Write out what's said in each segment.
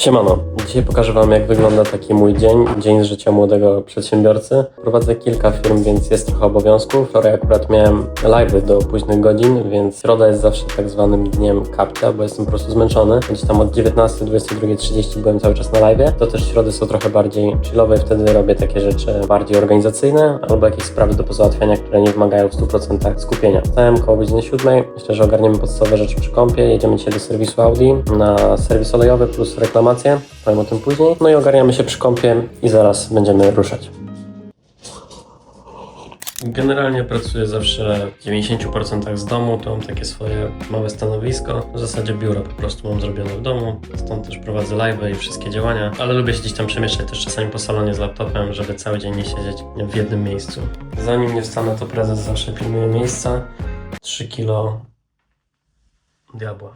Siemano, dzisiaj pokażę Wam jak wygląda taki mój dzień, dzień z życia młodego przedsiębiorcy. Prowadzę kilka firm, więc jest trochę obowiązków. Wczoraj akurat miałem live do późnych godzin, więc środa jest zawsze tak zwanym dniem kapcia, bo jestem po prostu zmęczony. Gdzieś tam od 19 do 22.30 byłem cały czas na live. To też środy są trochę bardziej chillowe i wtedy robię takie rzeczy bardziej organizacyjne albo jakieś sprawy do pozałatwiania, które nie wymagają w 100% skupienia. Wstałem koło godziny 7. Myślę, że ogarniemy podstawowe rzeczy przy kąpie. Jedziemy dzisiaj do serwisu Audi na serwis olejowy plus reklamację. Powiem o tym później. No i ogarniamy się przy kąpie i zaraz będziemy ruszać. Generalnie pracuję zawsze w 90% z domu, to mam takie swoje małe stanowisko. W zasadzie biuro po prostu mam zrobione w domu, stąd też prowadzę live i wszystkie działania, ale lubię się gdzieś tam przemieszczać też czasami po salonie z laptopem, żeby cały dzień nie siedzieć w jednym miejscu. Zanim nie wstanę, to prezes zawsze pilnuje miejsca. 3 kilo diabła.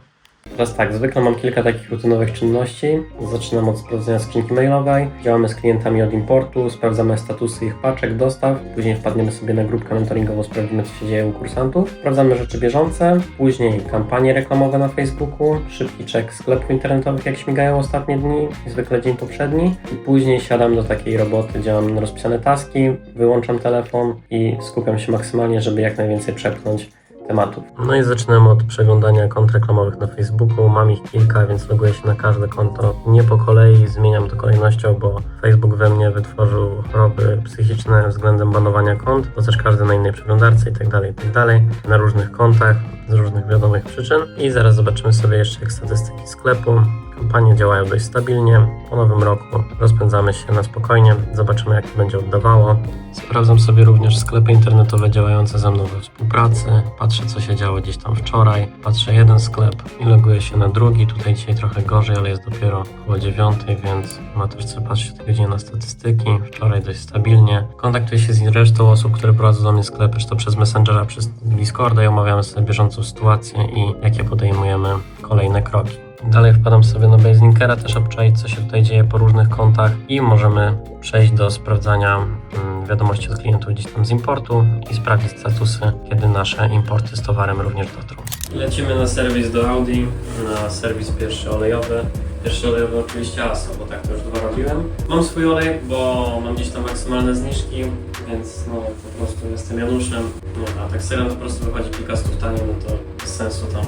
Teraz tak, zwykle mam kilka takich rutynowych czynności. Zaczynam od sprawdzenia skrzynki mailowej, działamy z klientami od importu, sprawdzamy statusy ich paczek, dostaw, później wpadniemy sobie na grupkę mentoringową, sprawdzimy co się dzieje u kursantów, sprawdzamy rzeczy bieżące, później kampanie reklamowe na Facebooku, szybki czek sklepów internetowych jak śmigają ostatnie dni, zwykle dzień poprzedni. I później siadam do takiej roboty, działam na rozpisane taski, wyłączam telefon i skupiam się maksymalnie, żeby jak najwięcej przepchnąć tematów. No i zaczynamy od przeglądania kont reklamowych na Facebooku. Mam ich kilka, więc loguję się na każde konto. Nie po kolei zmieniam to kolejnością, bo Facebook we mnie wytworzył choroby psychiczne względem banowania kont, bo też każdy na innej przeglądarce itd., itd. Na różnych kontach z różnych wiadomych przyczyn. I zaraz zobaczymy sobie jeszcze statystyki sklepu. Kampanie działają dość stabilnie. Po nowym roku rozpędzamy się na spokojnie, zobaczymy jak to będzie oddawało. Sprawdzam sobie również sklepy internetowe działające ze mną we współpracy. Patrzę co się działo gdzieś tam wczoraj. Patrzę jeden sklep i loguję się na drugi. Tutaj dzisiaj trochę gorzej, ale jest dopiero około dziewiątej, więc ma też co patrzeć tydzień na statystyki. Wczoraj dość stabilnie. Kontaktuję się z resztą osób, które prowadzą do mnie sklepy, czy to przez Messengera, przez Discorda i omawiamy sobie bieżącą sytuację i jakie podejmujemy kolejne kroki. Dalej wpadam sobie na Baselinkera, też obczaić co się tutaj dzieje po różnych kontach i możemy przejść do sprawdzania mm, wiadomości od klientów gdzieś tam z importu i sprawdzić statusy, kiedy nasze importy z towarem również dotrą. Lecimy na serwis do Audi, na serwis pierwszy olejowy. Pierwszy olejowy oczywiście ASO, bo tak to już dwa robiłem. Mam swój olej, bo mam gdzieś tam maksymalne zniżki, więc no po prostu jestem Januszem. No, a tak serio po prostu wychodzi kilka stów taniej, no to bez sensu tam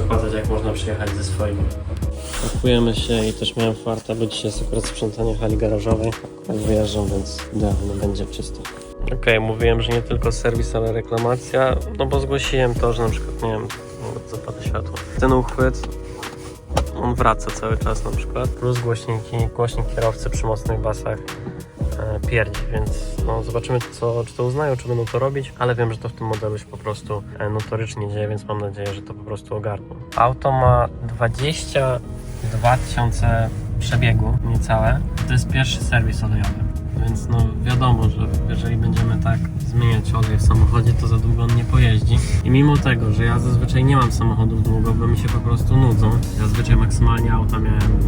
przekładać, jak można przyjechać ze swoimi. Pakujemy się i też miałem farta, bo dzisiaj jest akurat sprzątanie hali garażowej. Akurat wyjeżdżam, więc idealnie będzie czysto. Okej, mówiłem, że nie tylko serwis, ale reklamacja, no bo zgłosiłem to, że na przykład, nie wiem, zapady światła. Ten uchwyt, on wraca cały czas na przykład, plus głośniki, głośnik kierowcy przy mocnych basach pierdzi, więc no, zobaczymy co, czy to uznają, czy będą to robić, ale wiem, że to w tym modelu się po prostu e, notorycznie dzieje, więc mam nadzieję, że to po prostu ogarną. Auto ma 22 tysiące przebiegu, niecałe. To jest pierwszy serwis olejowy. Więc no wiadomo, że jeżeli będziemy tak zmieniać olej w samochodzie, to za długo on nie pojeździ. I mimo tego, że ja zazwyczaj nie mam samochodów długo, bo mi się po prostu nudzą. Zazwyczaj maksymalnie auta miałem,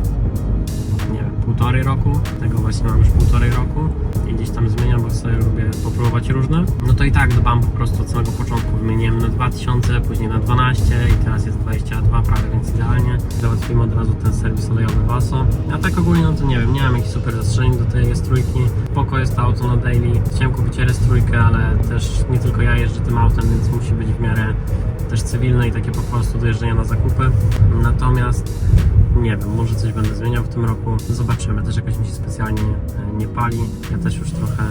półtorej roku. Tego właśnie mam już półtorej roku. I gdzieś tam zmieniam, bo sobie lubię popróbować różne. No to i tak dbam po prostu od samego początku. Wymieniłem na 2000, później na 12 i teraz jest 22 prawie, więc idealnie. Załatwimy od razu ten serwis olejowy Vaso. A tak ogólnie, no to nie wiem, nie mam jakichś super zastrzeżeń do tej S3. Spoko jest to auto na daily. Chciałem kupić RS3, ale też nie tylko ja jeżdżę tym autem, więc musi być w miarę też cywilne i takie po prostu do jeżdżenia na zakupy. Natomiast nie wiem, może coś będę zmieniał w tym roku. Zobaczymy. Też jakoś mi się specjalnie e, nie pali. Ja też już trochę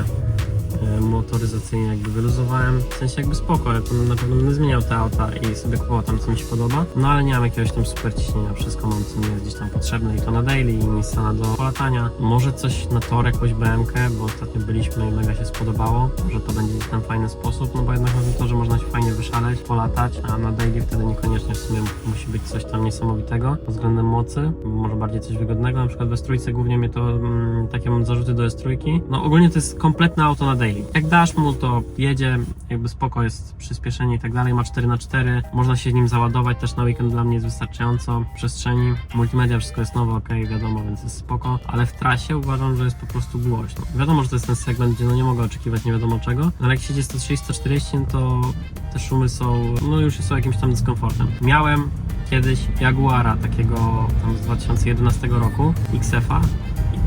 motoryzacyjnie jakby wyluzowałem. W sensie jakby spoko, to na pewno będę zmieniał te auta i sobie kupował tam co mi się podoba. No ale nie mam jakiegoś tam super ciśnienia. Wszystko mam co mi jest gdzieś tam potrzebne i to na daily i Nissana do polatania. Może coś na tor, jakąś BMK, bo ostatnio byliśmy i mega się spodobało. Może to będzie gdzieś tam fajny sposób, no bo jednak o to, że można się fajnie wyszaleć, polatać, a na daily wtedy niekoniecznie w sumie musi być coś tam niesamowitego pod względem mocy. Może bardziej coś wygodnego, na przykład w S3 głównie mnie to mm, takie mam zarzuty do S3. No ogólnie to jest kompletne auto na daily. Jak dasz mu, to jedzie, jakby spoko jest przyspieszenie i tak dalej, ma 4x4, można się nim załadować, też na weekend dla mnie jest wystarczająco przestrzeni. Multimedia, wszystko jest nowe, ok, wiadomo, więc jest spoko, ale w trasie uważam, że jest po prostu głośno. Wiadomo, że to jest ten segment, gdzie no nie mogę oczekiwać nie wiadomo czego, no ale jak siedzi 130-140, no to te szumy są, no już są jakimś tam dyskomfortem. Miałem kiedyś Jaguara takiego tam z 2011 roku, XF-a.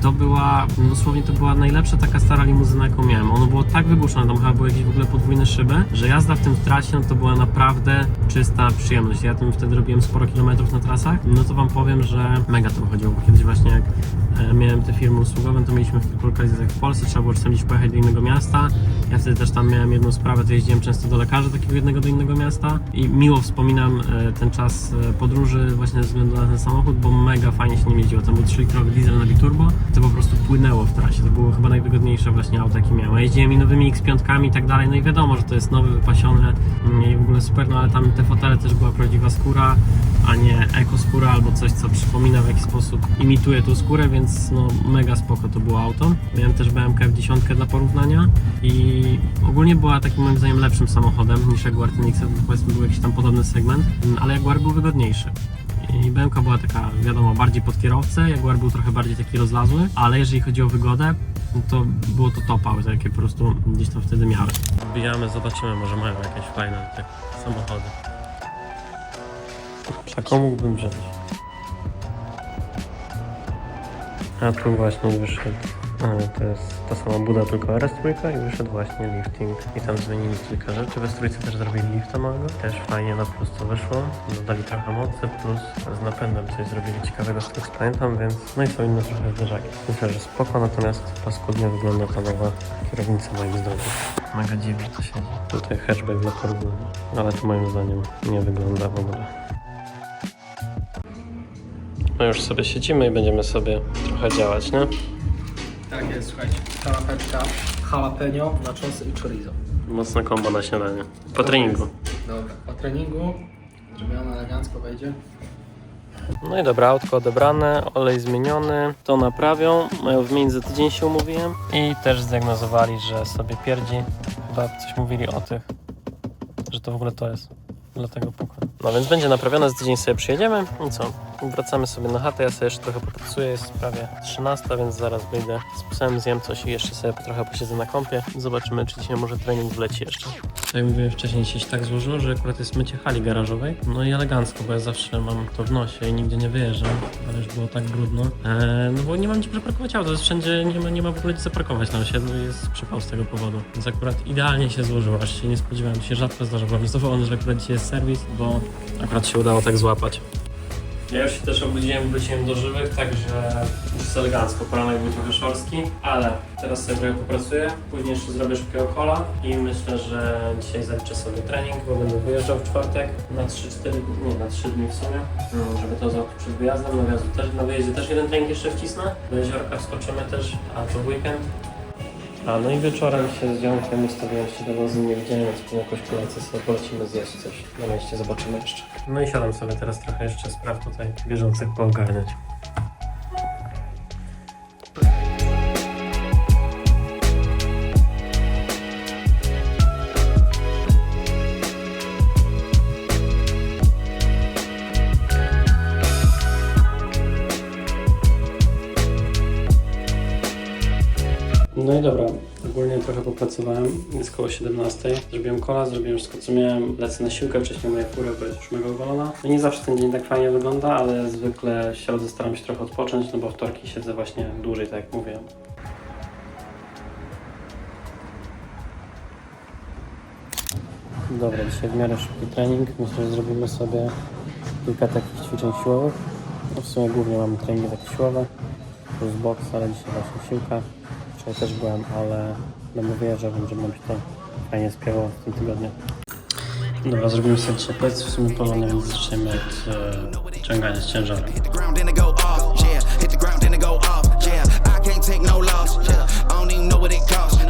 To była, dosłownie to była najlepsza taka stara limuzyna, jaką miałem. Ono było tak wygłuszone, tam chyba były jakieś w ogóle podwójne szyby, że jazda w tym trasie, no to była naprawdę czysta przyjemność. Ja tym wtedy robiłem sporo kilometrów na trasach, no to wam powiem, że mega to wychodziło, bo kiedyś właśnie jak e, miałem te firmy usługowe, to mieliśmy w kilku lokalizacjach w Polsce, trzeba było czasem gdzieś pojechać do innego miasta. Ja wtedy też tam miałem jedną sprawę, to jeździłem często do lekarza takiego jednego do innego miasta i miło wspominam e, ten czas e, podróży właśnie ze względu na ten samochód, bo mega fajnie się nim jeździło. Tam był 3-litrowy diesel na biturbo, to po prostu płynęło w trasie. To było chyba najwygodniejsze właśnie auto, jakie miałem. Jeździłem i nowymi X5 i tak dalej, no i wiadomo, że to jest nowy, wypasione i w ogóle super, no ale tam te fotele też była prawdziwa skóra, a nie ekoskóra albo coś, co przypomina w jakiś sposób, imituje tą skórę, więc no mega spoko to było auto. Miałem też BMK F10 dla porównania i ogólnie była takim moim zdaniem lepszym samochodem niż Jaguar bo powiedzmy był jakiś tam podobny segment, mm, ale Jaguar był wygodniejszy. I BMK była taka, wiadomo, bardziej pod kierowcę, Jaguar był trochę bardziej taki rozlazły, ale jeżeli chodzi o wygodę, to było to top auto, jakie po prostu gdzieś tam wtedy miałem. Wbijamy, zobaczymy, może mają jakieś fajne te samochody. Taką mógłbym wziąć. A tu właśnie wyszedł. To jest ta sama buda, tylko RS3 i wyszedł właśnie lifting. I tam zmienili kilka rzeczy. We też zrobili lifta małego. Też fajnie na plus to wyszło. Dodali trochę mocy, plus z napędem coś zrobili ciekawego z tego pamiętam, więc no i są inne trochę zderzaki. Myślę, że spoko, natomiast paskudnie wygląda ta nowa kierownica moim zdaniem. Mega dziwnie to siedzi. Tutaj hatchback dla porównania. Ale to moim zdaniem nie wygląda w ogóle. My już sobie siedzimy i będziemy sobie trochę działać, nie? Jest, słuchajcie. Kanapeczka, jalapeno, nachosy i chorizo. Mocne kombo na śniadanie. Po treningu. Dobra, po treningu zrobione elegancko wejdzie. No i dobra, autko odebrane, olej zmieniony, to naprawią, mają wymienić za tydzień się umówiłem i też zdiagnozowali, że sobie pierdzi, chyba coś mówili o tych, że to w ogóle to jest, dlatego pokoju. No więc będzie naprawione, za tydzień sobie przyjedziemy i co, wracamy sobie na chatę, ja sobie jeszcze trochę popracuję, jest prawie 13, więc zaraz wyjdę z psem, zjem coś i jeszcze sobie trochę posiedzę na kąpie, zobaczymy czy dzisiaj może trening wleci jeszcze. Tak jak mówiłem wcześniej, się tak złożyło, że akurat jest mycie hali garażowej. No i elegancko, bo ja zawsze mam to w nosie i nigdzie nie wyjeżdżam, ale już było tak brudno. Eee, no bo nie mam gdzie przeparkować auto, wszędzie nie ma, nie ma w ogóle gdzie zaparkować na osiedlu i jest przypał z tego powodu. Więc akurat idealnie się złożyło, aż się nie spodziewałem, się rzadko zdarza. Byłem zadowolony, że akurat dzisiaj jest serwis, bo akurat się udało tak złapać. Ja już się też obudziłem, wróciłem do żywych, także już jest elegancko. Poranek był trochę szorstki, ale teraz sobie trochę popracuję. Później jeszcze zrobię szybkiego kola i myślę, że dzisiaj zaliczę sobie trening, bo będę wyjeżdżał w czwartek na 3-4, nie na 3 dni w sumie, no, żeby to załatwić przed wyjazdem. Na, wyjazdu też, na wyjeździe też jeden trening jeszcze wcisnę. Do jeziorka wskoczymy też, a to weekend. A no i wieczorem się z ziomkiem ustawiłem się do wozu, nie widziałem, więc jakąś kolację sobie polecimy zjeść coś na mieście, zobaczymy jeszcze. No i siadam sobie teraz trochę jeszcze spraw tutaj bieżących poogarniać. No i dobra, ogólnie trochę popracowałem, jest koło 17. Zrobiłem kola, zrobiłem wszystko co miałem, lecę na siłkę, wcześniej moja fura, bo jest już mega ogolona. No nie zawsze ten dzień tak fajnie wygląda, ale zwykle środę staram się trochę odpocząć, no bo wtorki siedzę właśnie dłużej, tak jak mówiłem. Dobra, dzisiaj w miarę szybki trening. Myślę, że zrobimy sobie kilka takich ćwiczeń siłowych. No w sumie głównie mamy treningi takie siłowe, plus boks, ale dzisiaj właśnie siłka. Wczoraj też byłem, ale będę wyjeżdżał, żeby nam się to fajnie spięło w tym tygodniu. Dobra, zrobimy sobie dzisiaj plecy w sumie porządnie, więc zaczniemy od e, ciągania z ciężarem. the ground and it go off. Yeah, hit the ground and it go off. Yeah, I can't take no loss. Yeah, I don't even know what it costs.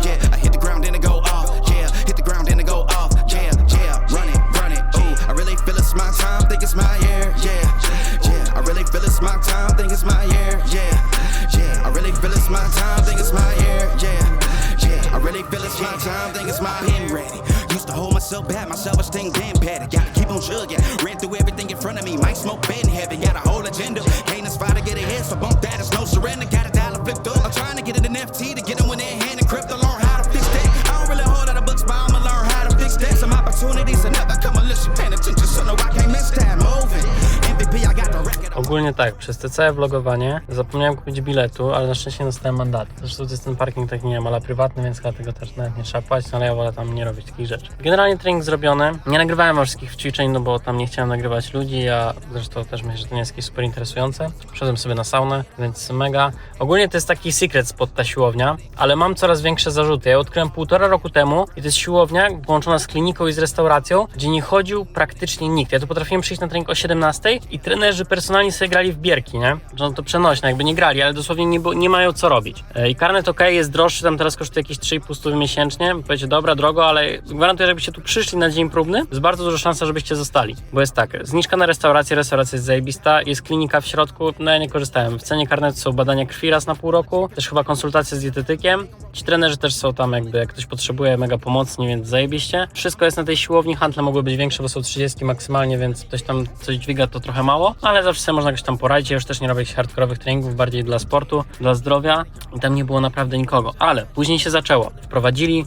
Ogólnie tak, przez te całe vlogowanie zapomniałem kupić biletu, ale na szczęście dostałem mandatu. Zresztą to jest ten parking taki, nie wiem, ale prywatny, więc dlatego też nawet nie trzeba płacić, no ale ja wolę tam nie robić takich rzeczy. Generalnie trening zrobiony. Nie nagrywałem wszystkich ćwiczeń, no bo tam nie chciałem nagrywać ludzi, a zresztą też myślę, że to nie jest jakieś super interesujące. Wszedłem sobie na saunę, więc mega. Ogólnie to jest taki secret spot ta siłownia, ale mam coraz większe zarzuty. Ja odkryłem półtora roku temu i to jest siłownia połączona z kliniką i z restauracją, gdzie nie chodził praktycznie nikt. Ja tu potrafiłem przyjść na trening o 17 i trenerzy personalni sobie grali w bierki, nie? Że to przenośne, jakby nie grali, ale dosłownie nie, nie mają co robić. E, I karnet ok, jest droższy, tam teraz kosztuje jakieś 3,5 stówy miesięcznie. Powiecie, dobra, drogo, ale gwarantuję, że jakbyście tu przyszli na dzień próbny, jest bardzo duża szansa, żebyście zostali. Bo jest tak, zniżka na restaurację, restauracja jest zajebista, jest klinika w środku, no ja nie korzystałem. W cenie karnetu są badania krwi raz na pół roku, też chyba konsultacje z dietetykiem. Ci trenerzy też są tam jakby, jak ktoś potrzebuje, mega pomocni, więc zajebiście. Wszystko jest na tej siłowni, handle mogły być większe, bo są 30 maksymalnie, więc ktoś tam coś dźwiga, to trochę mało, ale zawsze można jakoś tam poradzić. Ja już też nie robię jakichś hardkorowych treningów, bardziej dla sportu, dla zdrowia i tam nie było naprawdę nikogo. Ale później się zaczęło. Wprowadzili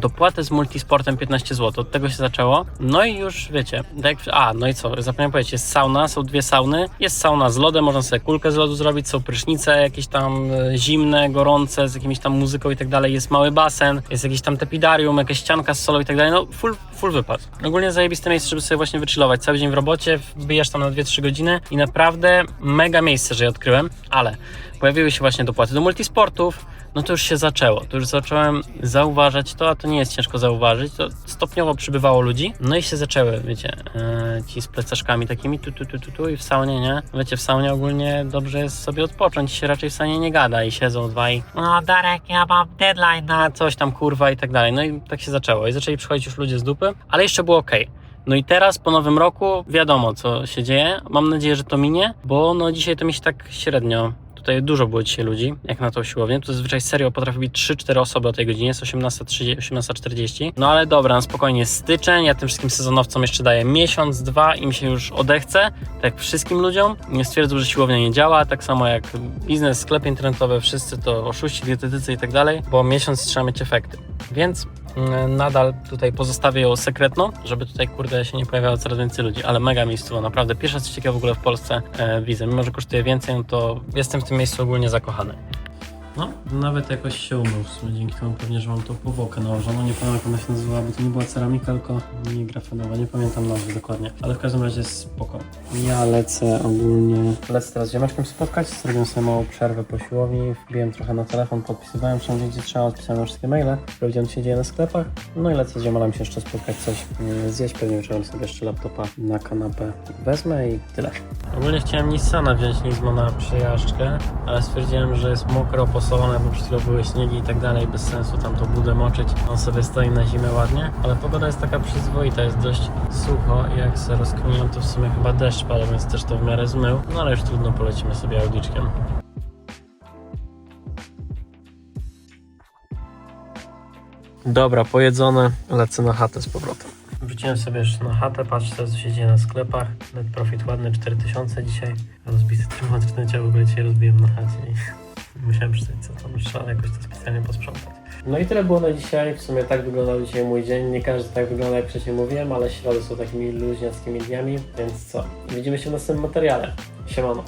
dopłatę z multisportem 15 zł. Od tego się zaczęło. No i już wiecie, tak, a no i co, zapomniałem powiedzieć, jest sauna, są dwie sauny. Jest sauna z lodem, można sobie kulkę z lodu zrobić, są prysznice jakieś tam e, zimne, gorące, z jakimiś tam muzyką i tak dalej. Jest mały basen, jest jakieś tam tepidarium, jakaś ścianka z solą i tak dalej. No full, full wypad. Ogólnie zajebiste miejsce, żeby sobie właśnie wychillować. Cały dzień w robocie, wbijasz tam na 2-3 godziny i naprawdę mega miejsce, że je odkryłem, ale pojawiły się właśnie dopłaty do multisportów, no to już się zaczęło. To już zacząłem zauważać to, a to nie jest ciężko zauważyć. To stopniowo przybywało ludzi. No i się zaczęły, wiecie, e, ci z plecaszkami takimi tu, tu, tu, tu, tu i w saunie, nie? Wiecie, w saunie ogólnie dobrze jest sobie odpocząć, się raczej w saunie nie gada i siedzą dwaj. No Darek, ja mam deadline na coś tam, kurwa i tak dalej. No i tak się zaczęło. I zaczęli przychodzić już ludzie z dupy, ale jeszcze było ok. No i teraz po nowym roku wiadomo co się dzieje. Mam nadzieję, że to minie, bo no dzisiaj to mi się tak średnio Tutaj dużo było dzisiaj ludzi, jak na tą siłownię. Tu zazwyczaj serio potrafi być 3-4 osoby o tej godzinie, jest 18.30, 18.40. No ale dobra, na spokojnie styczeń, ja tym wszystkim sezonowcom jeszcze daję miesiąc, dwa, im się już odechce, tak jak wszystkim ludziom. Nie stwierdzą, że siłownia nie działa, tak samo jak biznes, sklepy internetowe, wszyscy to oszuści, dietetycy i tak dalej, bo miesiąc trzeba mieć efekty. Więc nadal tutaj pozostawię ją sekretną, żeby tutaj kurde się nie pojawiało coraz więcej ludzi, ale mega miejscowo, naprawdę pierwsza coś takiego w ogóle w Polsce e, widzę. Mimo, że kosztuje więcej, no to jestem w tym miejscu ogólnie zakochany. No, nawet jakoś się umył w sumie dzięki temu pewnie, że mam tą powłokę nałożoną. Nie pamiętam jak ona się nazywała, bo to nie była ceramika, tylko nie grafenowa, nie pamiętam nazwy dokładnie. Ale w każdym razie jest spoko. Ja lecę ogólnie... Lecę teraz z ziomeczkiem spotkać, zrobiłem sobie małą przerwę po siłowni, wbiłem trochę na telefon, podpisywałem wszędzie gdzie trzeba, odpisałem na wszystkie maile, sprawdziłem co się dzieje na sklepach, no i lecę z ziomalami się jeszcze spotkać, coś mm, zjeść, pewnie wieczorem sobie jeszcze laptopa na kanapę wezmę i tyle. Ogólnie chciałem Nissana wziąć Nismo na przejażdżkę, ale stwierdziłem, że jest mokro, posolone, bo przed chwilą były śniegi i tak dalej, bez sensu tam to budę moczyć. On sobie stoi na zimę ładnie, ale pogoda jest taka przyzwoita, jest dość sucho i jak się rozkminiam, to w sumie chyba deszcz pada, więc też to w miarę zmył. No ale już trudno, polecimy sobie audiczkiem. Dobra, pojedzone, lecę na chatę z powrotem. Wróciłem sobie jeszcze na chatę, patrzę co się dzieje na sklepach. Net profit ładny, 4000 dzisiaj. Rozbity leciał, w ogóle dzisiaj rozbiłem na chacie musiałem przeczytać co tam, trzeba jakoś to specjalnie posprzątać. No i tyle było na dzisiaj. W sumie tak wyglądał dzisiaj mój dzień. Nie każdy tak wygląda, jak wcześniej mówiłem, ale środy są takimi luźniackimi dniami, więc co? Widzimy się w następnym materiale. Siemano.